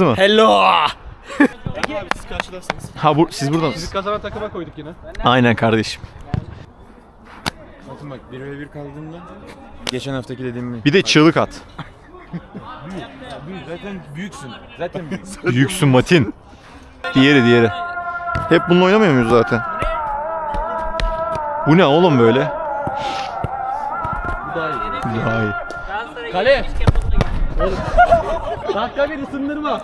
mı? Hello. Ha bu, siz burada mısınız? kazanan takıma koyduk yine. Aynen kardeşim. Bakın bak 1 ve 1 kaldığında geçen haftaki dediğim mi? Bir de çığlık at. Zaten büyüksün. Zaten büyüksün. Büyüksün Matin. Diğeri diğeri. Hep bununla oynamıyor muyuz zaten? Bu ne oğlum böyle? Bu daha iyi. Daha iyi. Kale. Oğlum. Dakika bir ısındırma.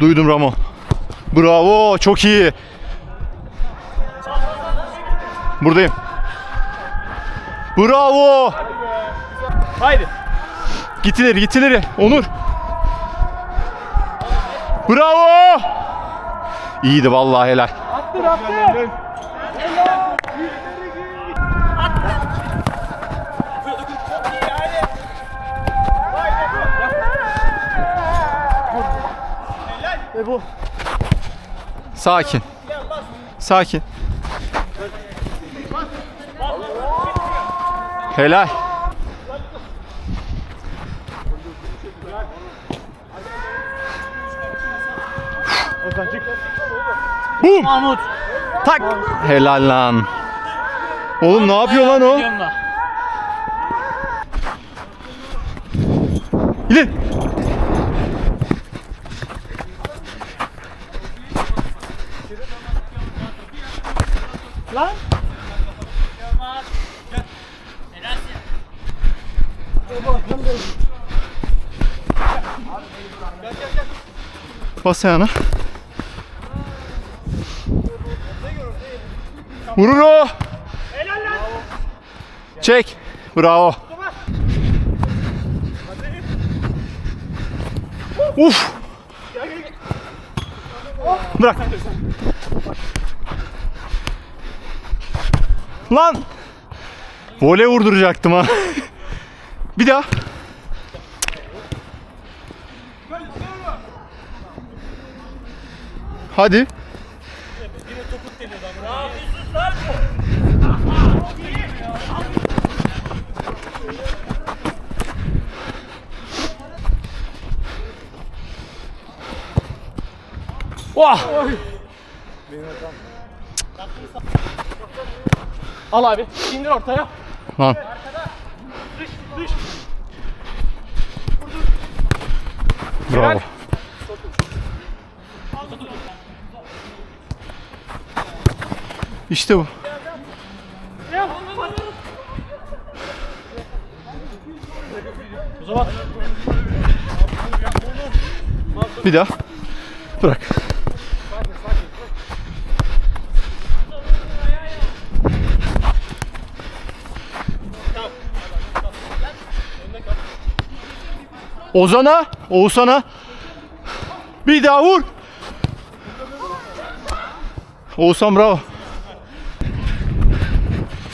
Duydum Ramo. Bravo, çok iyi. Buradayım. Bravo. Haydi. Git ileri, git ileri. Onur. Bravo. İyiydi vallahi helal. Attır attır. Sakin. Sakin. Helal. Bum. Mahmut. Tak. Helal lan. Oğlum ne yapıyor lan o? İleri. Lan. Bas ayağına. Vurur o. Çek. Bravo. Uf. Bırak. Lan. Voley vurduracaktım ha. Bir daha. Hadi. Vah! Al abi. İndir ortaya. Lan. Bravo. İşte bu. Bir daha. Bırak. Ozan'a, Oğuzhan'a. Bir daha vur. Oğuzhan bravo.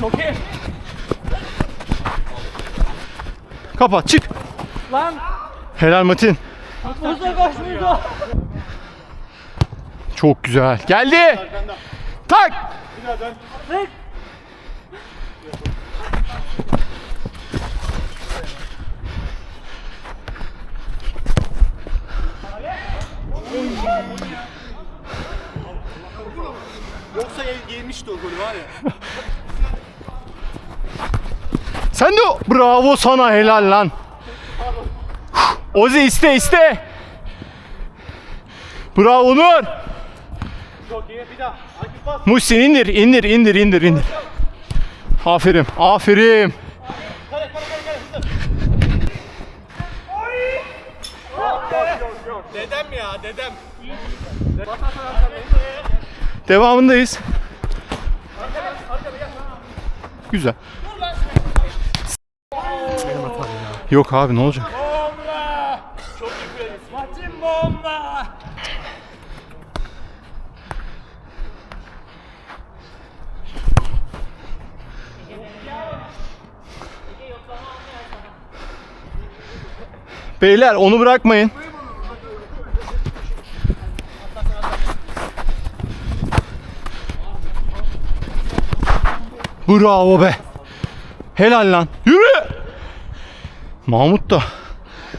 çok iyi. Kapat çık. Lan. Helal Metin. Musa koş Musa. Çok güzel. Geldi. Tak. Yoksa yemişti o golü var ya. Sen de o- bravo sana helal lan. Ozi iste iste. Bravo Onur. Çok iyi. Bir daha. Muhsin indir indir indir indir indir. Aferin aferin. Kale kale kale kale. Hızlı. Dedem ya dedem. Bas Hasan arkana. Devamındayız. Güzel. Yok abi ne olacak? Beyler onu bırakmayın. Bravo be. Helal lan. Yürü. Mahmut da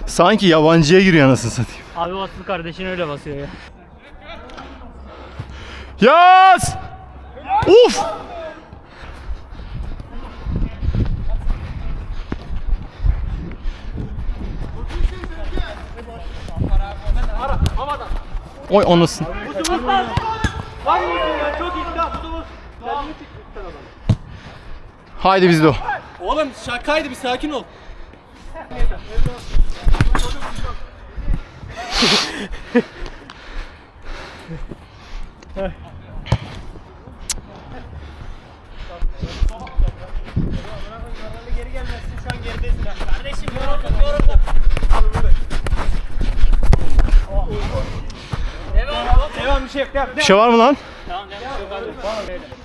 sanki yabancıya giriyor anasını satayım. Abi Vasıl kardeşin öyle basıyor ya. Yaz! Uf! Oy anasın. Haydi biz de o. Oğlum şakaydı bir sakin ol. Bir şey var mı lan? Tamam devam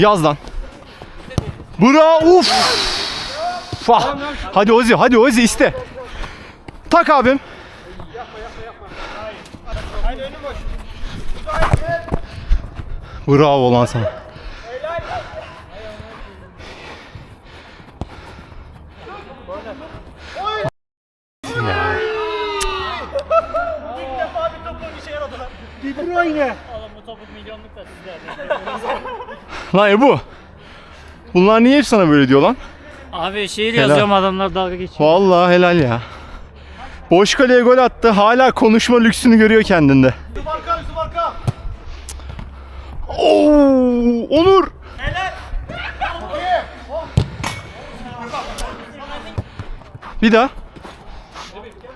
Yaz lan. Bravo. Uf. Fah. Hadi Ozi, hadi Ozi iste. Tak abim. Bravo lan sana. Oğlum bu topuk milyonluk da sizde. Lan Ebu. Bunlar niye hep sana böyle diyor lan? Abi şiir Helal. yazıyorum adamlar dalga geçiyor. Vallahi helal ya. Boş kaleye gol attı. Hala konuşma lüksünü görüyor kendinde. Oo, Onur. Bir daha.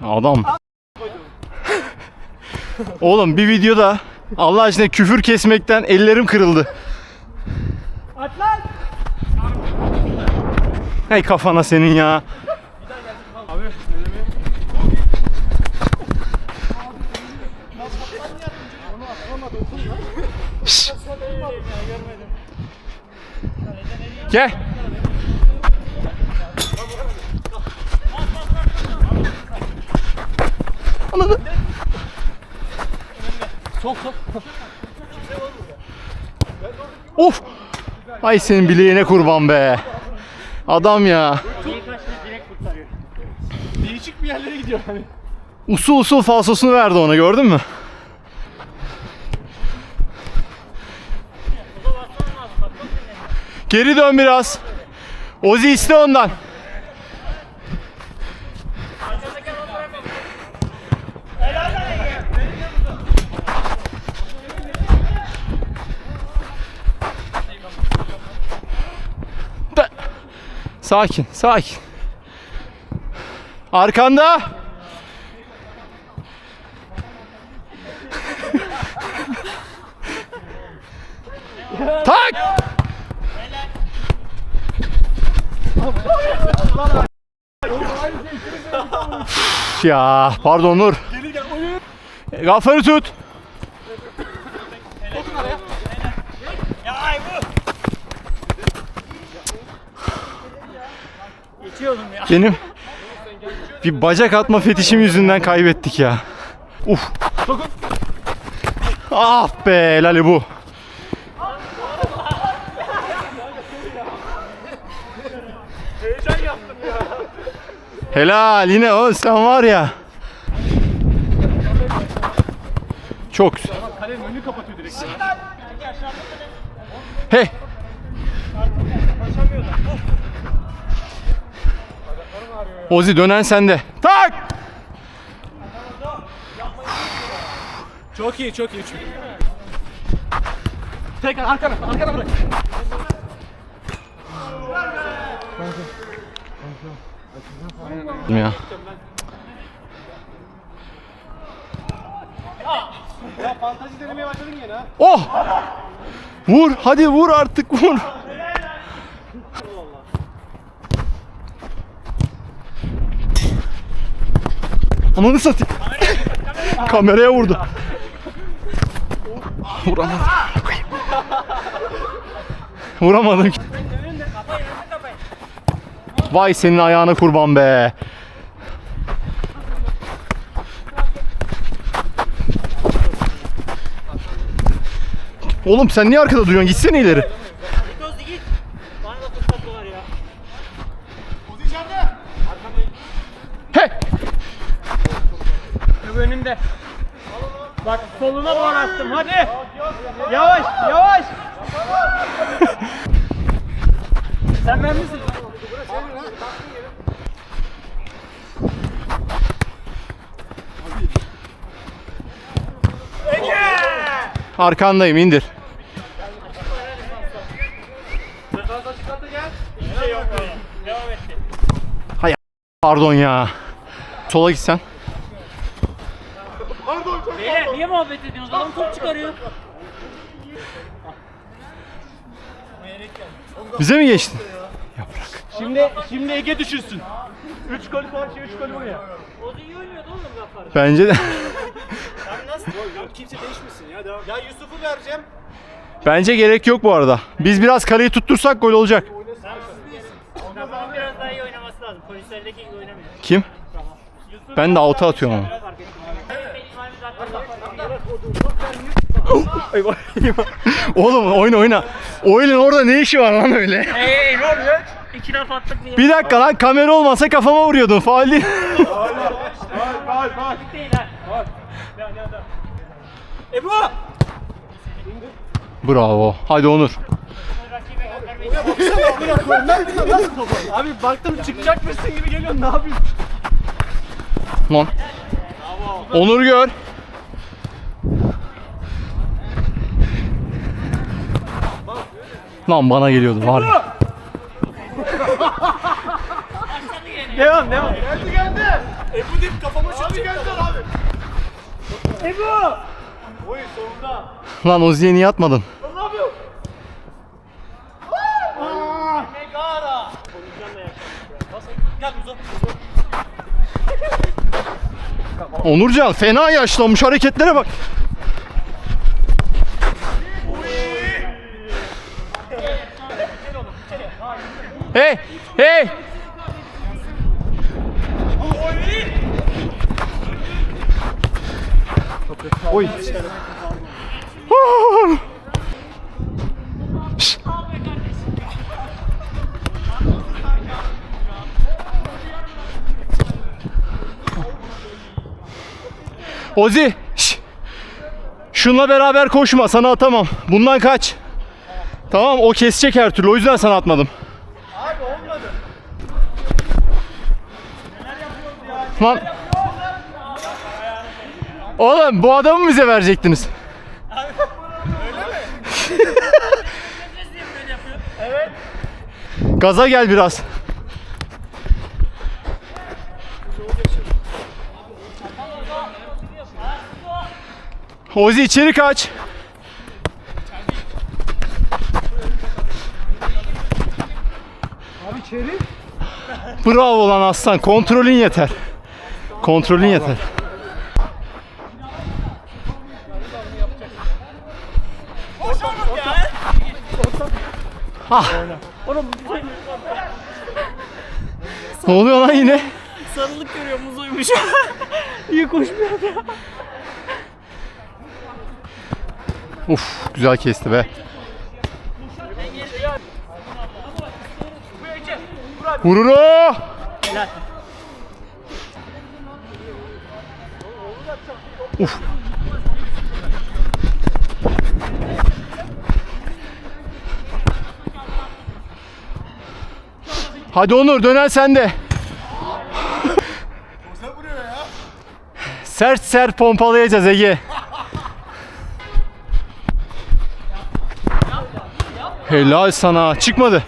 Adam. Oğlum bir videoda Allah aşkına küfür kesmekten ellerim kırıldı. Hey kafana senin ya. Şşş. Gel. Of. Ay senin bileğine kurban be. Adam ya. Değişik bir yerlere gidiyor hani. Usul usul falsosunu verdi ona gördün mü? Geri dön biraz. Ozi iste ondan. Sakin, sakin. Arkanda. Tak! ya pardon Nur. Gafları tut. Benim bir bacak atma fetişim yüzünden kaybettik ya. Uf. Ah be Lale bu. Helal yine o sen var ya. Çok güzel. Hey. Ozi dönen sende. Tak! Çok iyi çok iyi. Çok iyi. Tekrar arkana arkana bırak. Ya. Ya fantazi denemeye başladın gene ha. Oh! Vur hadi vur artık vur. Ananı satayım. Kameraya vurdu. Vuramadım. Vuramadım. Vay senin ayağına kurban be. Oğlum sen niye arkada duruyorsun? Gitsene ileri. Arkandayım indir. Şey etti. Pardon ya. Sola gitsen. Beyler niye muhabbet ediyorsunuz? Adam top çıkarıyor. Bize mi geçtin? Şimdi, şimdi Ege düşünsün. 3 gol karşıya 3 gol buraya. Ozi iyi oynuyordu oğlum Gaffar. Bence de. Kimse değişmesin ya devam. Ya Yusuf'u vereceğim. Bence gerek yok bu arada. Biz biraz kaleyi tuttursak gol olacak. Gaffar biraz daha iyi oynaması lazım. Polislerdeki gibi oynamıyor. Kim? Ben de alta atıyorum ama. Oğlum oyna oyna. Oyunun orada ne işi var lan öyle? Hey ne oluyor? İki laf attık diye. Bir dakika lan kamera olmasa kafama vuruyordun. Faal değil. değil ha. Ebu! Bravo. Hadi Onur. Abi baktım çıkacakmışsın gibi geliyorsun ne yapıyorsun? Lan. Onur gör. Lan bana geliyordu var ya. Devam devam. Geldi geldi. Ebu deyip kafama şut geldi abi. Ebu! Oy sonunda. Lan Ozi'ye niye atmadın? Onurcan fena yaşlanmış hareketlere bak. Hey! Hey! Oy. Ozi. şş. Şunla beraber koşma sana atamam. Bundan kaç. Tamam o kesecek her türlü o yüzden sana atmadım. Abi olmadı. Lan. Oğlum bu adamı mı bize verecektiniz? Gaza gel biraz. Ozi içeri kaç. Abi içeri. Bravo lan aslan. Kontrolün yeter. Kontrolün yeter. Ah. Ne oluyor lan yine? Sarılık görüyor muzuymuş. İyi koşmuyor ya. Uf güzel kesti be. Vurur o. Uf. Hadi Onur dönen sende. Sert sert pompalayacağız Ege. Helal sana. Çıkmadı.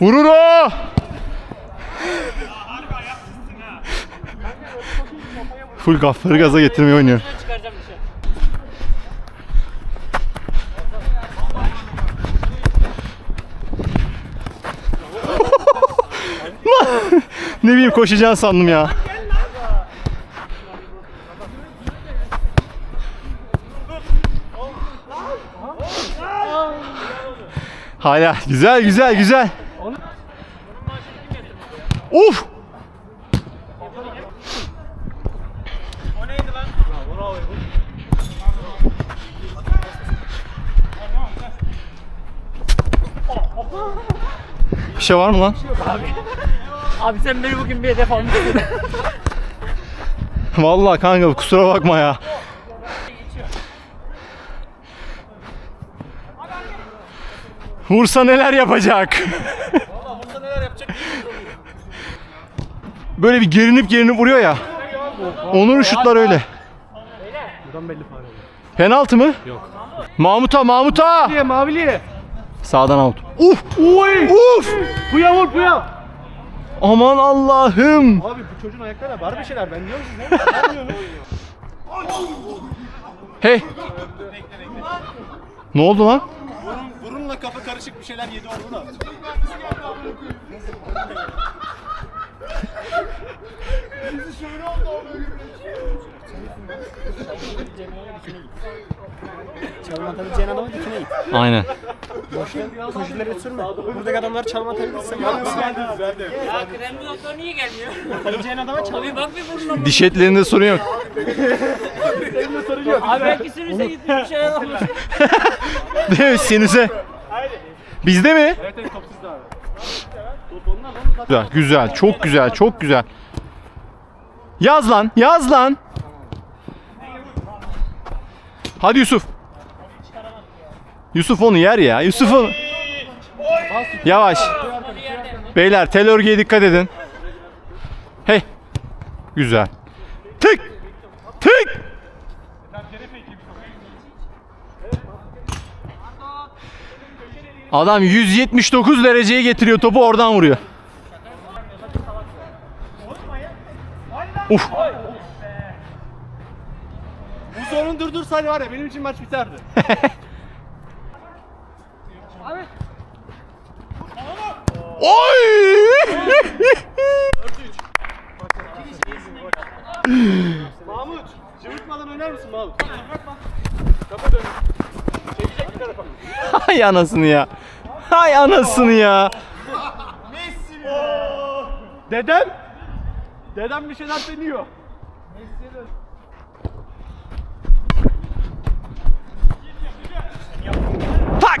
Vurur o. Full gafları gaza getirmeyi oynuyor. ne bileyim koşacağız sandım ya. Hala güzel güzel güzel. Uf! Bir şey var mı lan? Abi sen beni bugün bir hedef almışsın. Vallahi kanka kusura bakma ya. Vursa neler yapacak? Böyle bir gerinip gerinip vuruyor ya. Onur'un şutlar öyle. Penaltı mı? Yok. Mahmut'a Mahmut'a. Diye maviliye. Sağdan out. Uf! Oy. Uf! Puya vur puya. Aman Allah'ım. Abi bu çocuğun ayaklarına var bir şeyler ben diyor musun? Hey. Ne oldu lan? Burunla kafa karışık bir şeyler yedi oldu da. Dikine git. Aynen. Koşulları sürme. Buradaki adamlar çalma atabilirsin. Ya kremli doktor niye gelmiyor? Atabileceğin adama çal. Bir bak bir burnuna. Diş etlerinde sorun yok. Abi belki sinirse gitmiş bir şeyler olmuş. Değil mi? Sinüse. Bizde mi? Evet evet top sizde abi. Güzel, güzel, çok güzel, çok güzel. Yaz lan, yaz lan. Hadi Yusuf. Yusuf onu yer ya. Yusuf onu. Yavaş. Beyler tel örgüye dikkat edin. Hey. Güzel. Tık. Tık. Adam 179 dereceye getiriyor topu oradan vuruyor. Uf. Bu sorunu durdursaydı var ya benim için maç biterdi. Oy! Mahmut. Cıvıtmadan oynar mısın Mahmut? Hay anasını ya. Hay anasını ya. Dedem. Dedem bir şeyler deniyor. Tak.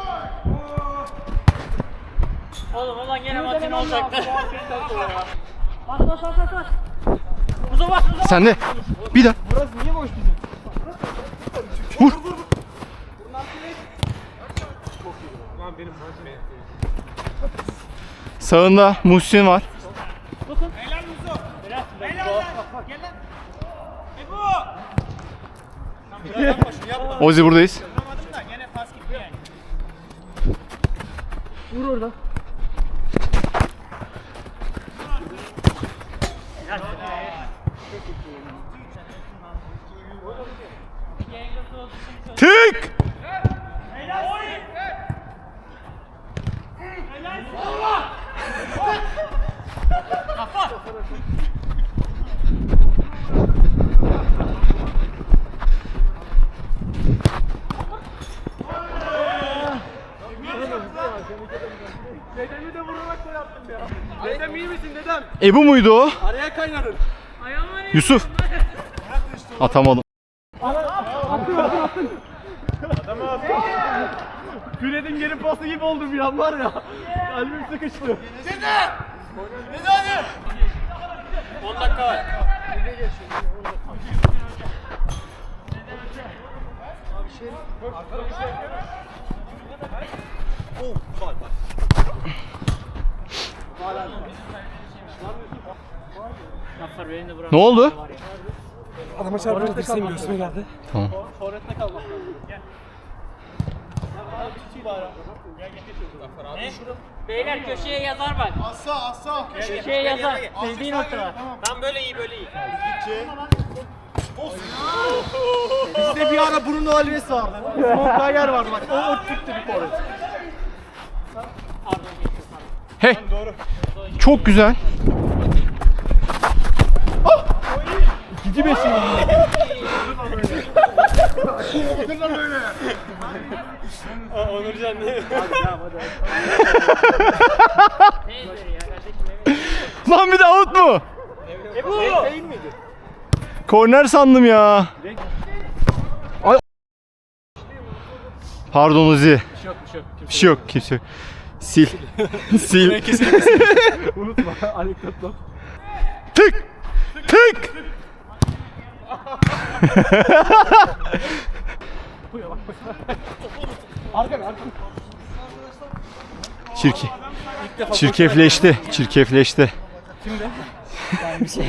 Oğlum zaman gene matin olacaktı. Bas bas bas bas bas. Uza bas uza. Sen de. Bir daha. Burası niye boş bizim? Vur. Sağında Muhsin var. Ozi buradayız. Vur orada. Tık! Dedemi de vurarak gol attım ya. Dedem iyi misin dedem? Ebu muydu o? Araya kaynadın. Yusuf. Atamadım. Güledin geri pası gibi oldu bir an var ya. Kalbim sıkıştı. 10 dakika var. Gaffar beni de bırak. Ne oldu? Adama çarpınca dirseğim göğsüme geldi. Forvet'te kalmak. Beyler köşeye yazar bak. Assa assa. Köşeye yazar. Sevdiğin noktalar. Tam böyle iyi böyle iyi. Bizde bir ara Bruno Alves vardı. Montayer vardı bak. O, o tipti bir forvet. Hey. Çok güzel. 2 5 Onurcan ne? Lan bir de out mu? E bu. Değil miydi? Korner sandım ya. Ay. Pardon Uzi. Bir şey yok, bir şey yok. Bir şey yok kimse yok. Sil. Sil. Unutma. Anekdotla. Tık. Tık. Çirki. Çirkefleşti. Çirkefleşti. Kimde? Yani bir şey.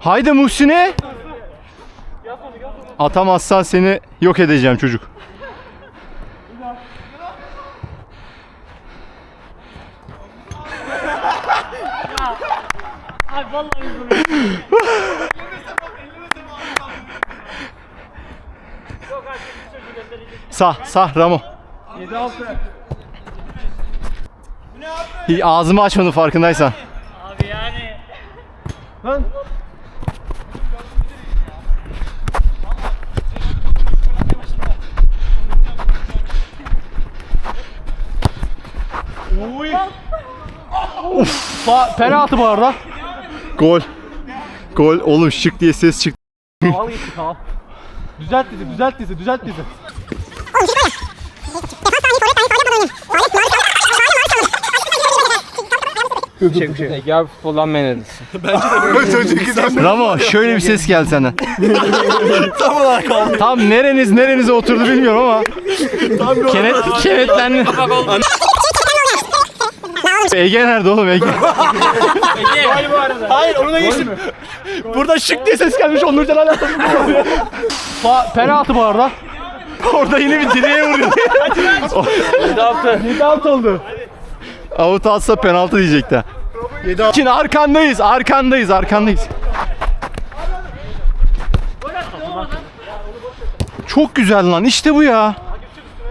Haydi Muhsin'e. Atamazsan seni yok edeceğim çocuk. Vallahi gönderecek. Sağ, sağ Ramo. 7 6. Hiç ağzımı açmadım farkındaysan. Abi yani. Lan. Uy. Fa penaltı bu arada. Gol. Gol. Oğlum şık diye ses çıktı. Al gitti tamam. Düzelt dizi, düzelt dizi, düzelt dizi. Ege abi futboldan men edilsin. Ramo şöyle bir ses geldi senden. Tam olarak Tam nereniz nerenize oturdu bilmiyorum ama. Kenet, kenetlendi. Ege nerede oğlum Ege? Hayır onu da geçtim. Burada şık diye ses gelmiş Onurcan hala Fa penaltı bu arada. Orada yine bir direğe vuruyor. 7 6. 7 6 oldu. Avut atsa penaltı diyecekti. Şimdi arkandayız, arkandayız, arkandayız. Çok güzel lan, işte bu ya.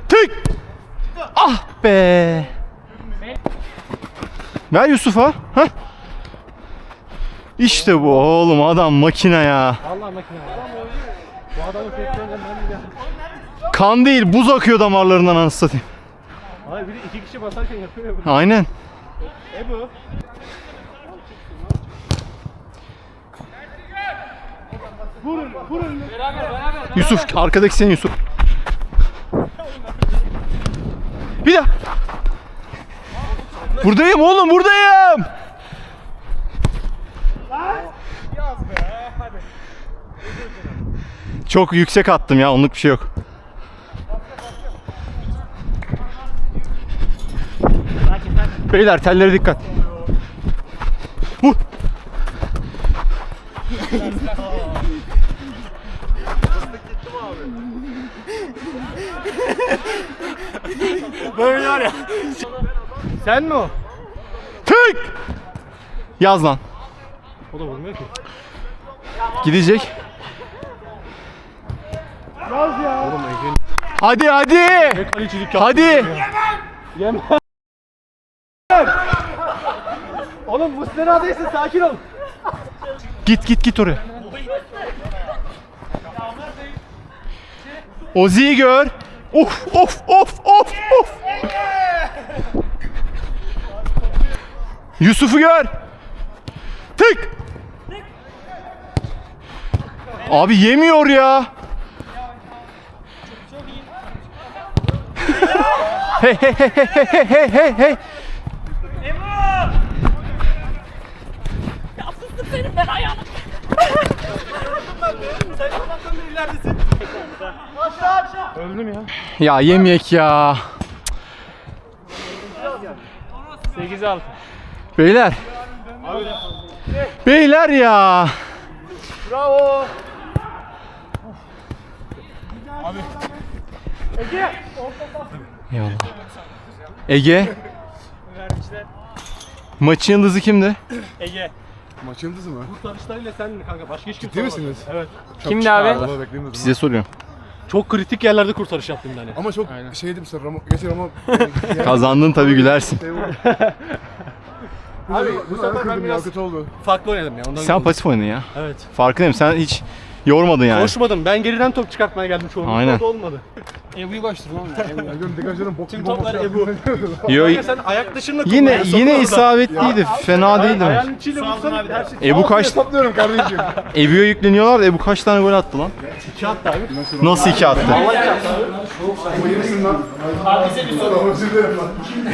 Tık! Ah be! Ver Yusuf'a. Hah. İşte bu oğlum adam makine ya. Vallahi makine. Bu adamın seslerinden ben de Kan değil buz akıyor damarlarından anasını satayım. Hayır bir de iki kişi basarken yapıyor ya bunu. Aynen. E bu. Vurun, vurun. Yusuf arkadaki sen Yusuf. Bir daha. Buradayım oğlum buradayım. Çok yüksek attım ya onluk bir şey yok. Beyler tellere dikkat. Sen mi o? Tık. Yaz lan. O da vurmuyor ki. Gidecek. Yaz ya. Oğlum Ege'nin Hadi hadi. kalecilik yaptı. Hadi. Yeme. Oğlum bu senadayısın sakin ol. Git git git oraya. Ozi'yi gör. Of of of. Yusuf'u gör. Tık. Abi yemiyor ya. hey hey hey hey hey hey hey hey. Senin ben ayağını. Öldüm ya. Ya yemeyek ya. 8 6. Beyler. Beyler ya. Bravo. Eyvallah. Ege. Maçın yıldızı kimdi? Ege. Maç yıldızı mı? Kurtarışlarıyla sen kanka başka hiç kimse Ciddi misiniz? Evet. Kimdi abi? Size soruyorum. Çok kritik yerlerde kurtarış yaptım yani. Ama çok şeydi bir soru. Ramo, geçen ama Kazandın tabii gülersin. Abi bu sefer ben biraz oldu. Farklı oynadım ya. Ondan Sen pasif oynadın ya. Evet. Farkındayım sen hiç yormadın yani. Koşmadım. Ben geriden top çıkartmaya geldim çoğunlukla. Aynen. O da olmadı. Ebu'yu koştur lan. Ya diyorum degajların bok Tüm gibi olması toplar lazım. Yo, Kanka sen ayak dışında yine kullanıyorsun yine orada. isabetliydi. Fena değildi. Ayağın içiyle vursan her şey. Ebu kaç Hesaplıyorum kardeşim. Ebu'ya yükleniyorlar da Ebu kaç tane gol attı lan? İki hatta abi. Nasıl iki attı? Abi bize bir soru. Özür dilerim lan.